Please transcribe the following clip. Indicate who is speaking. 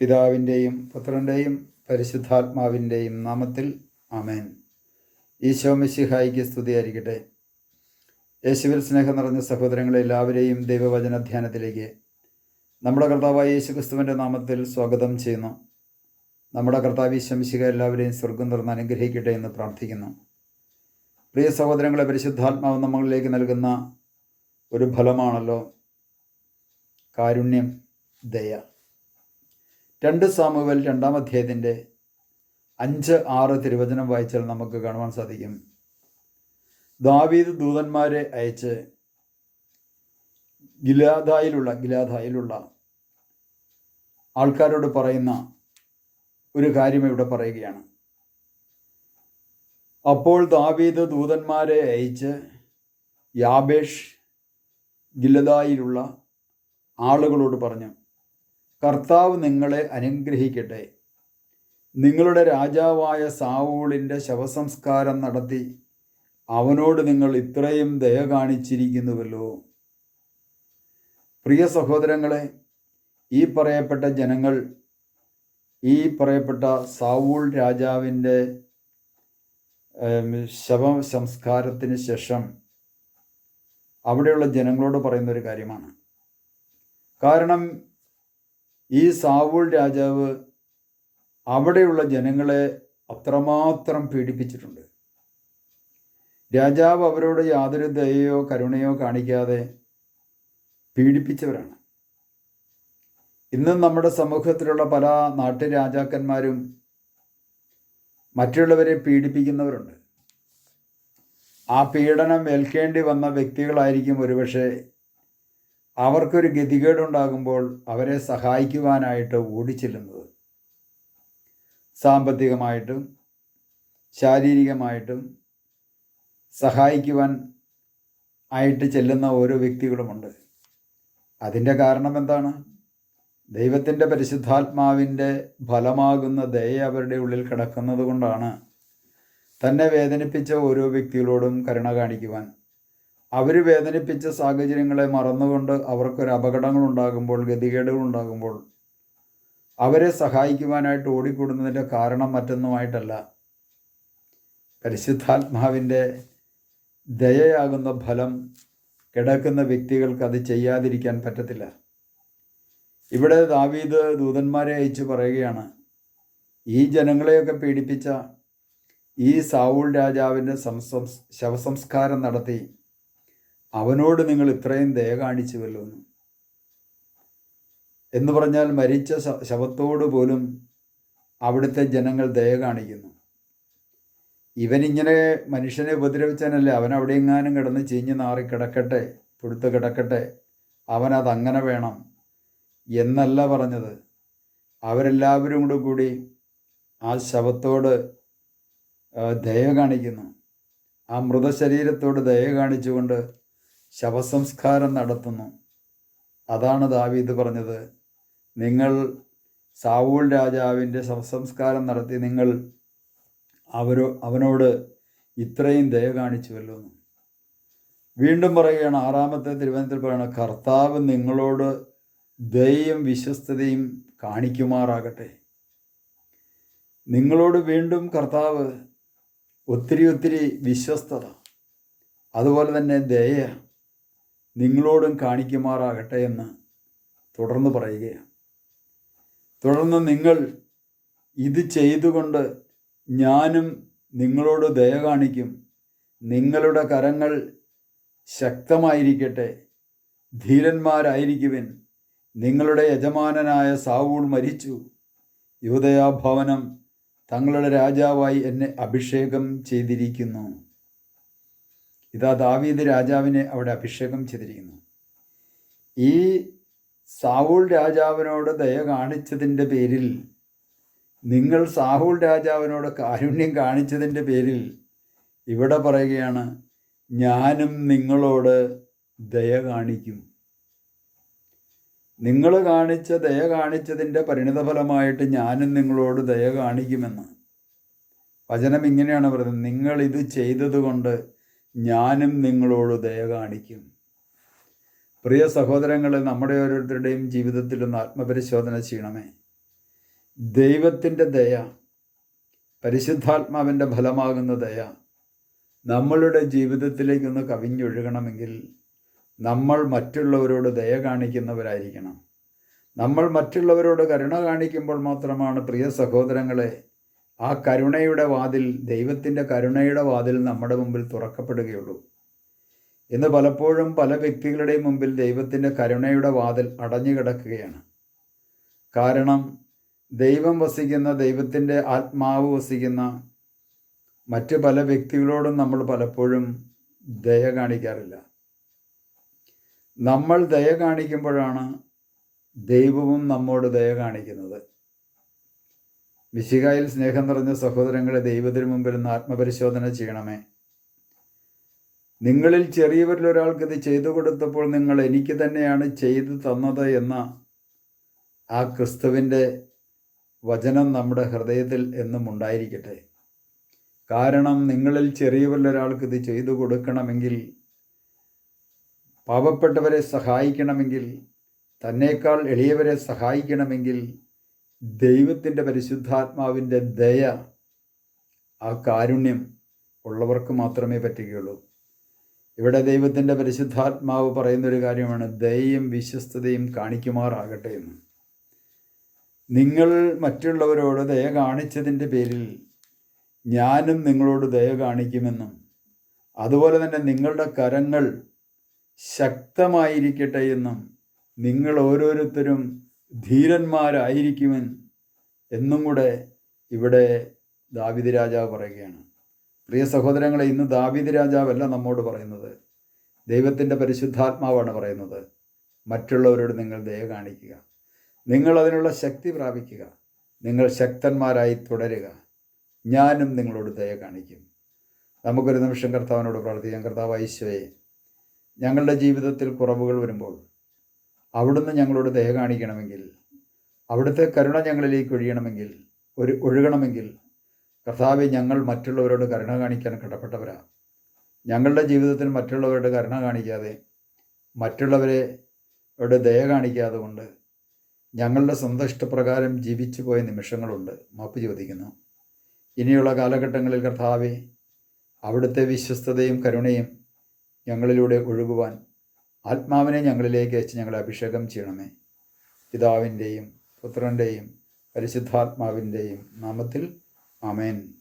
Speaker 1: പിതാവിന്റെയും പുത്രന്റെയും പരിശുദ്ധാത്മാവിന്റെയും നാമത്തിൽ ആമേൻ. ഈശോ മിശിഹായിക്ക് സ്തുതിയായിരിക്കട്ടെ. യേശുവിൽ സ്നേഹം നിറഞ്ഞ സഹോദരങ്ങളെ എല്ലാവരെയും ദൈവവചന ധ്യാനത്തിലേക്ക് നമ്മുടെ കർത്താവായ യേശു ക്രിസ്തുവിന്റെ നാമത്തിൽ സ്വാഗതം ചെയ്യുന്നു. നമ്മുടെ കർത്താവ് ഈശംശിക എല്ലാവരെയും സ്വർഗം തുറന്ന് അനുഗ്രഹിക്കട്ടെ എന്ന് പ്രാർത്ഥിക്കുന്നു. പ്രിയ സഹോദരങ്ങളെ പരിശുദ്ധാത്മാവ് നമ്മളിലേക്ക് നൽകുന്ന ഒരു ഫലമാണല്ലോ കാരുണ്യം ദയ. രണ്ട് സാമുവൽ രണ്ടാം അധ്യായത്തിന്റെ അഞ്ച് ആറ് തിരുവചനം വായിച്ചാൽ നമുക്ക് കാണുവാൻ സാധിക്കും. ദാവീദ് ദൂതന്മാരെ അയച്ച് ഗിലാദായിലുള്ള ഗിലാദായിലുള്ള ആൾക്കാരോട് പറയുന്ന ഒരു കാര്യം ഇവിടെ പറയുകയാണ്. അപ്പോൾ ദാവീദ് ദൂതന്മാരെ അയച്ച് യാബേഷ് ഗിലദായിലുള്ള ആളുകളോട് പറഞ്ഞു കർത്താവ് നിങ്ങളെ അനുഗ്രഹിക്കട്ടെ. നിങ്ങളുടെ രാജാവായ സാവൂളിന്റെ ശവസംസ്കാരം നടത്തി അവനോട് നിങ്ങൾ ഇത്രയും ദയ കാണിച്ചിരിക്കുന്നുവല്ലോ. പ്രിയ സഹോദരങ്ങളെ ഈ പറയപ്പെട്ട ജനങ്ങൾ ഈ പറയപ്പെട്ട സാവൂൾ രാജാവിന്റെ ശവ സംസ്കാരത്തിന് ശേഷം അവിടെയുള്ള ജനങ്ങളോട് പറയുന്ന ഒരു കാര്യമാണ്. കാരണം ഈ സാവൂൾ രാജാവ് അവിടെയുള്ള ജനങ്ങളെ അത്രമാത്രം പീഡിപ്പിച്ചിട്ടുണ്ട്. രാജാവ് അവരോട് യാതൊരു ദയയോ കരുണയോ കാണിക്കാതെ പീഡിപ്പിച്ചവരാണ്. ഇന്നും നമ്മുടെ സമൂഹത്തിലുള്ള പല നാട്ടുരാജാക്കന്മാരും മറ്റുള്ളവരെ പീഡിപ്പിക്കുന്നവരുണ്ട്. ആ പീഡനം ഏൽക്കേണ്ടി വന്ന വ്യക്തികളായിരിക്കും ഒരുപക്ഷെ അവർക്കൊരു ഗതികേടുണ്ടാകുമ്പോൾ അവരെ സഹായിക്കുവാനായിട്ട് ഓടിച്ചെല്ലുന്നത്. സാമ്പത്തികമായിട്ടും ശാരീരികമായിട്ടും സഹായിക്കുവാൻ ആയിട്ട് ചെല്ലുന്ന ഓരോ വ്യക്തികളുമുണ്ട്. അതിന്റെ കാരണം എന്താണ്? ദൈവത്തിന്റെ പരിശുദ്ധാത്മാവിന്റെ ഫലമാകുന്ന ദയ അവരുടെ ഉള്ളിൽ കിടക്കുന്നത് കൊണ്ടാണ്. തന്നെ വേദനിപ്പിച്ച ഓരോ വ്യക്തികളോടും കരുണ കാണിക്കുവാൻ അവർ വേദനിപ്പിച്ച സാഹചര്യങ്ങളെ മറന്നുകൊണ്ട് അവർക്കൊരു അപകടങ്ങൾ ഉണ്ടാകുമ്പോൾ ഗതികേടുകൾ ഉണ്ടാകുമ്പോൾ അവരെ സഹായിക്കുവാനായിട്ട് ഓടിക്കൂടുന്നതിന്റെ കാരണം മറ്റൊന്നുമായിട്ടല്ല. പരിശുദ്ധാത്മാവിന്റെ ദയയാകുന്ന ഫലം കിടക്കുന്ന വ്യക്തികൾക്ക് അത് ചെയ്യാതിരിക്കാൻ പറ്റത്തില്ല. ഇവിടെ ദാവീദ് ദൂതന്മാരെ അയച്ച് പറയുകയാണ് ഈ ജനങ്ങളെയൊക്കെ പീഡിപ്പിച്ച ഈ സാവൂൾ രാജാവിന്റെ സംസം ശവസംസ്കാരം നടത്തി അവനോട് നിങ്ങൾ ഇത്രയും ദയ കാണിച്ചുവല്ലോ എന്ന്. പറഞ്ഞാൽ മരിച്ച ശവത്തോട് പോലും അവിടുത്തെ ജനങ്ങൾ ദയ കാണിക്കുന്നു. ഇവനിങ്ങനെ മനുഷ്യനെ ഉപദ്രവിച്ചാനല്ലേ അവൻ അവിടെ എങ്ങാനും കിടന്ന് ചീഞ്ഞ് നാറി കിടക്കട്ടെ പുടുത്ത് കിടക്കട്ടെ അവനത് അങ്ങനെ വേണം എന്നല്ല പറഞ്ഞത്. അവരെല്ലാവരും കൂടെ കൂടി ആ ശവത്തോട് ദയ കാണിക്കുന്നു. ആ മൃതശരീരത്തോട് ദയ കാണിച്ചുകൊണ്ട് ശവസംസ്കാരം നടത്തുന്നു. അതാണ് ദാവീദ് പറഞ്ഞത്. നിങ്ങൾ സാവൂൾ രാജാവിന്റെ ശവസംസ്കാരം നടത്തി നിങ്ങൾ അവരോ അവനോട് ഇത്രയും ദയ കാണിച്ചുവല്ലോ വീണ്ടും പറയുകയാണ് ആറാമത്തെ തിരുവനന്തപുരത്തിൽ പറയുന്നത് കർത്താവ് നിങ്ങളോട് ദയയും വിശ്വസ്തതയും കാണിക്കുമാറാകട്ടെ. നിങ്ങളോട് വീണ്ടും കർത്താവ് ഒത്തിരി ഒത്തിരി വിശ്വസ്തത അതുപോലെ തന്നെ ദയ നിങ്ങളോടും കാണിക്കുമാറാകട്ടെ എന്ന് തുടർന്ന് പറയുകയാണ്. തുടർന്ന് നിങ്ങൾ ഇത് ചെയ്തുകൊണ്ട് ഞാനും നിങ്ങളോട് ദയ കാണിക്കും. നിങ്ങളുടെ കരങ്ങൾ ശക്തമായിരിക്കട്ടെ. ധീരന്മാരായിരിക്കുവിൻ. നിങ്ങളുടെ യജമാനനായ സാവൂൾ മരിച്ചു. യുവതയാഭവനം തങ്ങളുടെ രാജാവായി എന്നെ അഭിഷേകം ചെയ്തിരിക്കുന്നു. ഇതാ ദാവീദ് രാജാവിനെ അവിടെ അഭിഷേകം ചെയ്തിരിക്കുന്നു. ഈ സാവൂൾ രാജാവിനോട് ദയ കാണിച്ചതിന്റെ പേരിൽ നിങ്ങൾ സാഹുൽ രാജാവിനോട് കാരുണ്യം കാണിച്ചതിന്റെ പേരിൽ ഇവിടെ പറയുകയാണ് ഞാനും നിങ്ങളോട് ദയ കാണിക്കും. നിങ്ങൾ കാണിച്ച ദയ കാണിച്ചതിന്റെ പരിണിതഫലമായിട്ട് ഞാനും നിങ്ങളോട് ദയ കാണിക്കുമെന്ന്. വചനം ഇങ്ങനെയാണ് പറയുന്നത്. നിങ്ങൾ ഇത് ചെയ്തതുകൊണ്ട് ഞാനും നിങ്ങളോട് ദയ കാണിക്കും. പ്രിയ സഹോദരങ്ങളെ നമ്മുടെ ഓരോരുത്തരുടെയും ജീവിതത്തിൽ ഒന്ന് ആത്മപരിശോധന ചെയ്യണമേ. ദൈവത്തിന്റെ ദയ പരിശുദ്ധാത്മാവിന്റെ ഫലമാകുന്ന ദയ നമ്മളുടെ ജീവിതത്തിലേക്കൊന്ന് കവിഞ്ഞൊഴുകണമെങ്കിൽ നമ്മൾ മറ്റുള്ളവരോട് ദയ കാണിക്കുന്നവരായിരിക്കണം. നമ്മൾ മറ്റുള്ളവരോട് കരുണ കാണിക്കുമ്പോൾ മാത്രമാണ് പ്രിയ സഹോദരങ്ങളെ ആ കരുണയുടെ വാതിൽ ദൈവത്തിന്റെ കരുണയുടെ വാതിൽ നമ്മുടെ മുമ്പിൽ തുറക്കപ്പെടുകയുള്ളൂ. ഇന്ന് പലപ്പോഴും പല വ്യക്തികളുടെയും മുമ്പിൽ ദൈവത്തിന്റെ കരുണയുടെ വാതിൽ അടഞ്ഞു കിടക്കുകയാണ്. കാരണം ദൈവം വസിക്കുന്ന ദൈവത്തിന്റെ ആത്മാവ് വസിക്കുന്ന മറ്റ് പല വ്യക്തികളോടും നമ്മൾ പലപ്പോഴും ദയ കാണിക്കാറില്ല. നമ്മൾ ദയ കാണിക്കുമ്പോഴാണ് ദൈവവും നമ്മോട് ദയ കാണിക്കുന്നത്. മിശികായിൽ സ്നേഹം നിറഞ്ഞ സഹോദരങ്ങളെ ദൈവത്തിന് മുമ്പിൽ നിന്ന് ആത്മപരിശോധന ചെയ്യണമേ. നിങ്ങളിൽ ചെറിയവരിൽ ഒരാൾക്ക് ഇത് ചെയ്തു കൊടുത്തപ്പോൾ നിങ്ങൾ എനിക്ക് തന്നെയാണ് ചെയ്തു തന്നത് എന്ന ആ ക്രിസ്തുവിന്റെ വചനം നമ്മുടെ ഹൃദയത്തിൽ എന്നും ഉണ്ടായിരിക്കട്ടെ. കാരണം നിങ്ങളിൽ ചെറിയവരിൽ ഒരാൾക്ക് ഇത് ചെയ്തു കൊടുക്കണമെങ്കിൽ പാവപ്പെട്ടവരെ സഹായിക്കണമെങ്കിൽ തന്നേക്കാൾ എളിയവരെ സഹായിക്കണമെങ്കിൽ ദൈവത്തിന്റെ പരിശുദ്ധാത്മാവിന്റെ ദയ ആ കാരുണ്യം ഉള്ളവർക്ക് മാത്രമേ പറ്റുകയുള്ളൂ. ഇവിടെ ദൈവത്തിന്റെ പരിശുദ്ധാത്മാവ് പറയുന്നൊരു കാര്യമാണ് ദയയും വിശ്വസ്തതയും കാണിക്കുമാറാകട്ടെ എന്ന്. നിങ്ങൾ മറ്റുള്ളവരോട് ദയ കാണിച്ചതിന്റെ പേരിൽ ഞാനും നിങ്ങളോട് ദയ കാണിക്കുമെന്നും അതുപോലെ തന്നെ നിങ്ങളുടെ കരങ്ങൾ ശക്തമായിരിക്കട്ടെ എന്നും നിങ്ങൾ ഓരോരുത്തരും ധീരന്മാരായിരിക്കുമെൻ എന്നും കൂടെ ഇവിടെ ദാവിദ് രാജാവ് പറയുകയാണ്. പ്രിയ സഹോദരങ്ങളെ ഇന്ന് ദാവിദ് രാജാവല്ല നമ്മോട് പറയുന്നത്. ദൈവത്തിന്റെ പരിശുദ്ധാത്മാവാണ് പറയുന്നത്. മറ്റുള്ളവരോട് നിങ്ങൾ ദയ കാണിക്കുക. നിങ്ങൾ അതിനുള്ള ശക്തി പ്രാപിക്കുക. നിങ്ങൾ ശക്തന്മാരായി തുടരുക. ഞാനും നിങ്ങളോട് ദയ കാണിക്കും. നമുക്കൊരു നിമിഷം കർത്താവിനോട് പ്രാർത്ഥിക്കാം. കർത്താവ് ഐശ്വയെ ഞങ്ങളുടെ ജീവിതത്തിൽ കുറവുകൾ വരുമ്പോൾ അവിടുന്ന് ഞങ്ങളോട് ദയ കാണിക്കണമെങ്കിൽ അവിടുത്തെ കരുണ ഞങ്ങളിലേക്ക് ഒഴിയണമെങ്കിൽ ഒരു ഒഴുകണമെങ്കിൽ കർത്താവെ ഞങ്ങൾ മറ്റുള്ളവരോട് കരുണ കാണിക്കാൻ കടപ്പെട്ടവരാ. ഞങ്ങളുടെ ജീവിതത്തിൽ മറ്റുള്ളവരുടെ കരുണ കാണിക്കാതെ മറ്റുള്ളവരെ അവരുടെ ദയ കാണിക്കാതെ കൊണ്ട് ഞങ്ങളുടെ സ്വന്തം ഇഷ്ടപ്രകാരം ജീവിച്ചു പോയ നിമിഷങ്ങളുണ്ട്. മാപ്പ് ചോദിക്കുന്നു. ഇനിയുള്ള കാലഘട്ടങ്ങളിൽ കർത്താവെ അവിടുത്തെ വിശ്വസ്തതയും കരുണയും ഞങ്ങളിലൂടെ ഒഴുകുവാൻ ആത്മാവിനെ ഞങ്ങളിലേക്ക് അയച്ച് ഞങ്ങളെ അഭിഷേകം ചെയ്യണമേ. പിതാവിന്റെയും പുത്രന്റെയും പരിശുദ്ധാത്മാവിന്റെയും നാമത്തിൽ ആമേൻ.